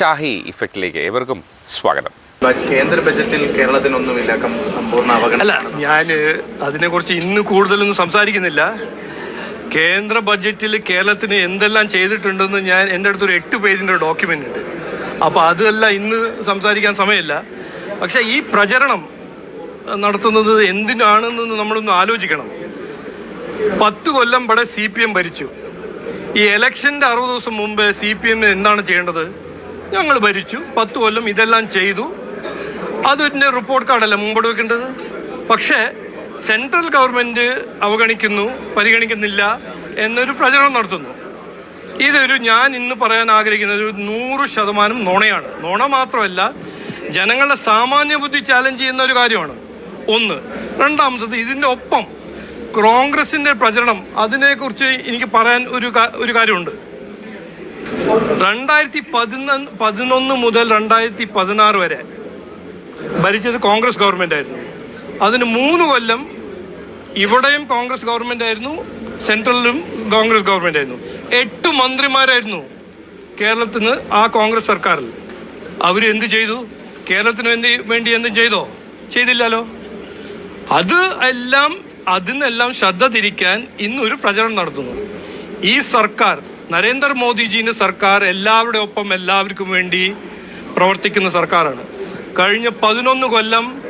ഷാഹി ഇഫക്റ്റിലേക്ക് ഏവർക്കും സ്വാഗതം. കേന്ദ്ര ബജറ്റിൽ കേരളത്തിനൊന്നുമില്ല കം- സമ്പൂർണ അല്ല അവഗണന ഞാൻ അതിനെക്കുറിച്ച് ഇന്ന് കൂടുതലൊന്നും സംസാരിക്കുന്നില്ല. കേന്ദ്ര ബജറ്റിൽ കേരളത്തിന് എന്തെല്ലാം ചെയ്തിട്ടുണ്ടെന്ന് ഞാൻ എന്റെ അടുത്തൊരു എട്ട് പേജിന്റെ ഡോക്യുമെന്റ് ഉണ്ട്. അപ്പോൾ അതല്ല ഇന്ന് സംസാരിക്കാൻ സമയമില്ല. പക്ഷേ ഈ പ്രചരണം നടത്തുന്നത് എന്തിനാണെന്ന് നമ്മളൊന്ന് ആലോചിക്കണം. പത്ത് കൊല്ലം പടെ സി പി എം ഭരിച്ചു. ഈ ഇലക്ഷന്റെ അറുപത് ദിവസം മുമ്പ് സി പി എമ്മിന് എന്താണ് ചെയ്യേണ്ടത്? ഞങ്ങൾ ഭരിച്ചു. പത്ത് കൊല്ലം ഇതെല്ലാം ചെയ്തു. അതിന്റെ റിപ്പോർട്ട് കാർഡല്ല മുമ്പോട്ട് വെക്കേണ്ടത് പക്ഷേ സെൻട്രൽ ഗവൺമെന്റ് അവഗണിക്കുന്നു പരിഗണിക്കുന്നില്ല എന്നൊരു പ്രചരണം നടത്തുന്നു. ഇതൊരു ഞാൻ ഇന്ന് പറയാൻ ആഗ്രഹിക്കുന്ന ഒരു നൂറ് ശതമാനം നുണയാണ്. നുണ മാത്രമല്ല ജനങ്ങളുടെ സാമാന്യ ബുദ്ധി ചാലഞ്ച് ചെയ്യുന്ന ഒരു കാര്യമാണ്. ഒന്ന് രണ്ടാമത്തത് ഇതിന്റെ ഒപ്പം കോൺഗ്രസിന്റെ പ്രചരണം. അതിനെക്കുറിച്ച് എനിക്ക് പറയാൻ ഒരു ഒരു കാര്യമുണ്ട്. രണ്ടായിരത്തി പതിനൊന്ന് പതിനൊന്ന് മുതൽ രണ്ടായിരത്തി പതിനാറ് വരെ ഭരിച്ചത് കോൺഗ്രസ് ഗവൺമെന്റ് ആയിരുന്നു. അതിന് മൂന്ന് കൊല്ലം ഇവിടെയും കോൺഗ്രസ് ഗവൺമെന്റ് ആയിരുന്നു സെൻട്രലിലും കോൺഗ്രസ് ഗവൺമെന്റ് ആയിരുന്നു. എട്ട് മന്ത്രിമാരായിരുന്നു കേരളത്തിന് ആ കോൺഗ്രസ് സർക്കാരിൽ. അവർ എന്ത് ചെയ്തു? കേരളത്തിന് എന്ത് വേണ്ടി എന്തും ചെയ്തോ? ചെയ്തില്ലല്ലോ. അത് എല്ലാം അതിനെല്ലാം ശ്രദ്ധ തിരിക്കാൻ ഇന്നൊരു പ്രചരണം നടത്തുന്നു. ഈ സർക്കാർ നരേന്ദ്രമോദിജീന്റെ സർക്കാർ എല്ലാവരുടെ ഒപ്പം എല്ലാവർക്കും വേണ്ടി പ്രവർത്തിക്കുന്ന സർക്കാരാണ്. കഴിഞ്ഞ പതിനൊന്ന് കൊല്ലം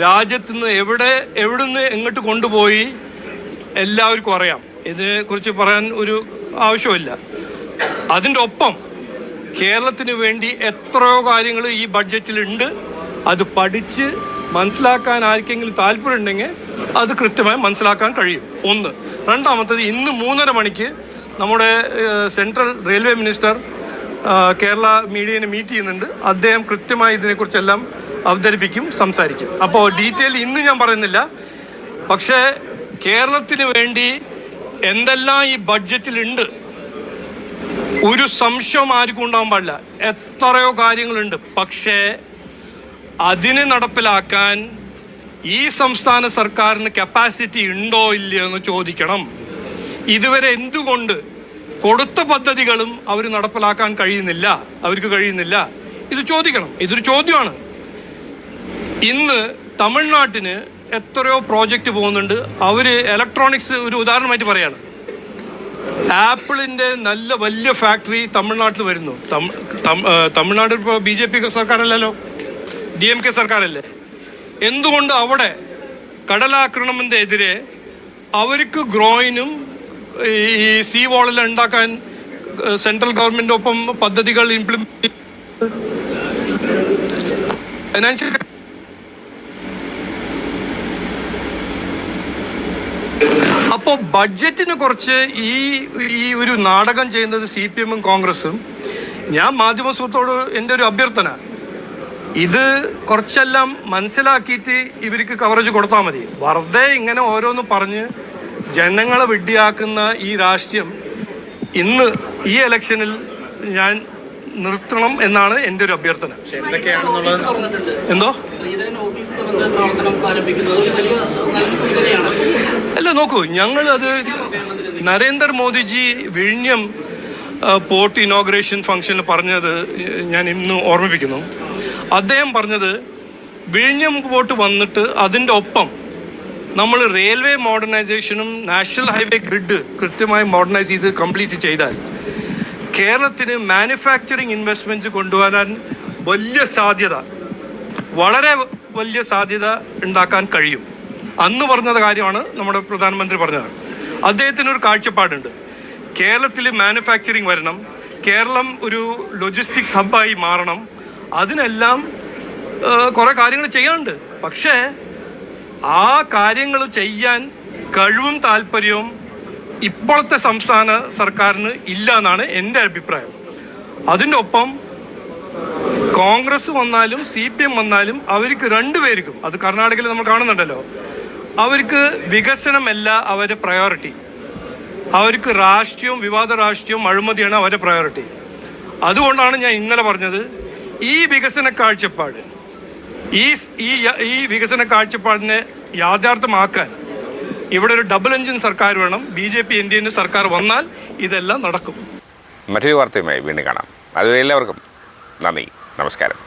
രാജ്യത്ത് നിന്ന് എവിടെ എവിടുന്ന് എങ്ങോട്ട് കൊണ്ടുപോയി എല്ലാവർക്കും അറിയാം. ഇതിനെക്കുറിച്ച് പറയാൻ ഒരു ആവശ്യമില്ല അതിന്റെ ഒപ്പം കേരളത്തിന് വേണ്ടി എത്രയോ കാര്യങ്ങൾ ഈ ബഡ്ജറ്റിലുണ്ട്. അത് പഠിച്ച് മനസ്സിലാക്കാൻ ആർക്കെങ്കിലും താല്പര്യമുണ്ടെങ്കിൽ അത് കൃത്യമായി മനസ്സിലാക്കാൻ കഴിയും. ഒന്ന്. രണ്ടാമത്തത് ഇന്ന് മൂന്നര മണിക്ക് നമ്മുടെ സെൻട്രൽ റെയിൽവേ മിനിസ്റ്റർ കേരള മീഡിയനെ മീറ്റ് ചെയ്യുന്നുണ്ട്. അദ്ദേഹം കൃത്യമായി ഇതിനെക്കുറിച്ചെല്ലാം അവതരിപ്പിക്കും സംസാരിക്കും. അപ്പോൾ ഡീറ്റെയിൽ ഇന്ന് ഞാൻ പറയുന്നില്ല. പക്ഷേ കേരളത്തിന് വേണ്ടി എന്തെല്ലാം ഈ ബഡ്ജറ്റിലുണ്ട് ഒരു സംശയം ആർക്കും ഉണ്ടാകാൻ പാടില്ല. എത്രയോ കാര്യങ്ങളുണ്ട്. പക്ഷേ അതിനെ നടപ്പിലാക്കാൻ ഈ സംസ്ഥാന സർക്കാരിന് കപ്പാസിറ്റി ഉണ്ടോ ഇല്ലയോ എന്ന് ചോദിക്കണം. ഇതുവരെ എന്തുകൊണ്ട് കൊടുത്ത പദ്ധതികളും അവർ നടപ്പിലാക്കാൻ കഴിയുന്നില്ല അവർക്ക് കഴിയുന്നില്ല? ഇത് ചോദിക്കണം. ഇതൊരു ചോദ്യമാണ്. ഇന്ന് തമിഴ്നാട്ടിന് എത്രയോ പ്രോജക്റ്റ് പോകുന്നുണ്ട്. അവർ ഇലക്ട്രോണിക്സ് ഒരു ഉദാഹരണമായിട്ട് പറയാണ്. ആപ്പിളിന്റെ നല്ല വലിയ ഫാക്ടറി തമിഴ്നാട്ടിൽ വരുന്നു. തമിഴ്നാട് ഇപ്പോൾ ബി ജെ പി സർക്കാരല്ലല്ലോ? ഡി എം കെ സർക്കാരല്ലേ? എന്തുകൊണ്ട് അവിടെ കടലാക്രമണത്തിന്റെ എതിരെ അവർക്ക് ഗ്രോയിനും ഈ സീ വോളിൽ ഉണ്ടാക്കാൻ സെൻട്രൽ ഒപ്പം പദ്ധതികൾ ഇംപ്ലിമെന്റ് ഫൈനാൻഷ്യൽ അപ്പോൾ ബഡ്ജറ്റിനെ കുറച്ച് ഈ ഈ ഒരു നാടകം ചെയ്യുന്നത് സി പി എമ്മും കോൺഗ്രസും. ഞാൻ മാധ്യമ സുഹൃത്തോട് എന്റെ ഒരു അഭ്യർത്ഥന. ഇത് കുറച്ചെല്ലാം മനസ്സിലാക്കിയിട്ട് ഇവർക്ക് കവറേജ് കൊടുത്താൽ മതി. വെറുതെ ഇങ്ങനെ ഓരോന്ന് പറഞ്ഞ് ജനങ്ങളെ വിഡ്ഢിയാക്കുന്ന ഈ രാഷ്ട്രീയം ഇന്ന് ഈ ഇലക്ഷനിൽ ഞാൻ നിർത്തണം എന്നാണ് എന്റെ ഒരു അഭ്യർത്ഥന. എന്തോ? അല്ല നോക്കൂ ഞങ്ങൾ അത് നരേന്ദ്രമോദിജി വിഴിഞ്ഞം പോർട്ട് ഇനോഗ്രേഷൻ ഫംഗ്ഷനിൽ പറഞ്ഞത് ഞാൻ ഇന്ന് ഓർമ്മിപ്പിക്കുന്നു. അദ്ദേഹം പറഞ്ഞത് വിഴിഞ്ഞം പോർട്ട് വന്നിട്ട് അതിന്റെ ഒപ്പം നമ്മൾ റെയിൽവേ മോഡേണൈസേഷനും നാഷണൽ ഹൈവേ ഗ്രിഡ് കൃത്യമായി മോഡേണൈസ് ചെയ്ത് കംപ്ലീറ്റ് ചെയ്താൽ കേരളത്തിന് മാനുഫാക്ചറിങ് ഇൻവെസ്റ്റ്മെന്റ് കൊണ്ടുവരാൻ വലിയ സാധ്യത വളരെ വലിയ സാധ്യത ഉണ്ടാക്കാൻ കഴിയും. അന്ന് പറഞ്ഞത് കാര്യമാണ് നമ്മുടെ പ്രധാനമന്ത്രി പറഞ്ഞത്. അദ്ദേഹത്തിന് ഒരു കാഴ്ചപ്പാടുണ്ട്. കേരളത്തിൽ മാനുഫാക്ചറിങ് വരണം കേരളം ഒരു ലോജിസ്റ്റിക്സ് ഹബ്ബായി മാറണം. അതിനെല്ലാം കുറേ കാര്യങ്ങൾ ചെയ്യാനുണ്ട്. പക്ഷേ ആ കാര്യങ്ങൾ ചെയ്യാൻ കഴിവും താല്പര്യവും ഇപ്പോഴത്തെ സംസ്ഥാന സർക്കാരിന് ഇല്ല എന്നാണ് എന്റെ അഭിപ്രായം. അതിന്റെ ഒപ്പം കോൺഗ്രസ് വന്നാലും സി പി എം വന്നാലും അവർക്ക് രണ്ടുപേർക്കും അത് കർണാടകയിൽ നമ്മൾ കാണുന്നുണ്ടല്ലോ അവർക്ക് വികസനമല്ല അവരുടെ പ്രയോറിറ്റി അവർക്ക് രാഷ്ട്രീയവും വിവാദ രാഷ്ട്രീയവും അഴിമതിയാണ് അവരുടെ പ്രയോറിറ്റി അതുകൊണ്ടാണ് ഞാൻ ഇന്നലെ പറഞ്ഞത് ഈ വികസന കാഴ്ചപ്പാട് ഈ ഈ ഈ വികസന കാഴ്ചപ്പാടിനെ യാഥാർത്ഥ്യമാക്കാൻ ഇവിടെ ഒരു ഡബിൾ എഞ്ചിൻ സർക്കാർ വേണം. B J P N D സർക്കാർ വന്നാൽ ഇതെല്ലാം നടക്കും. മറ്റൊരു വാർത്തയുമായി വീണ്ടും കാണാം. അതുവരെ എല്ലാവർക്കും നന്ദി. നമസ്കാരം.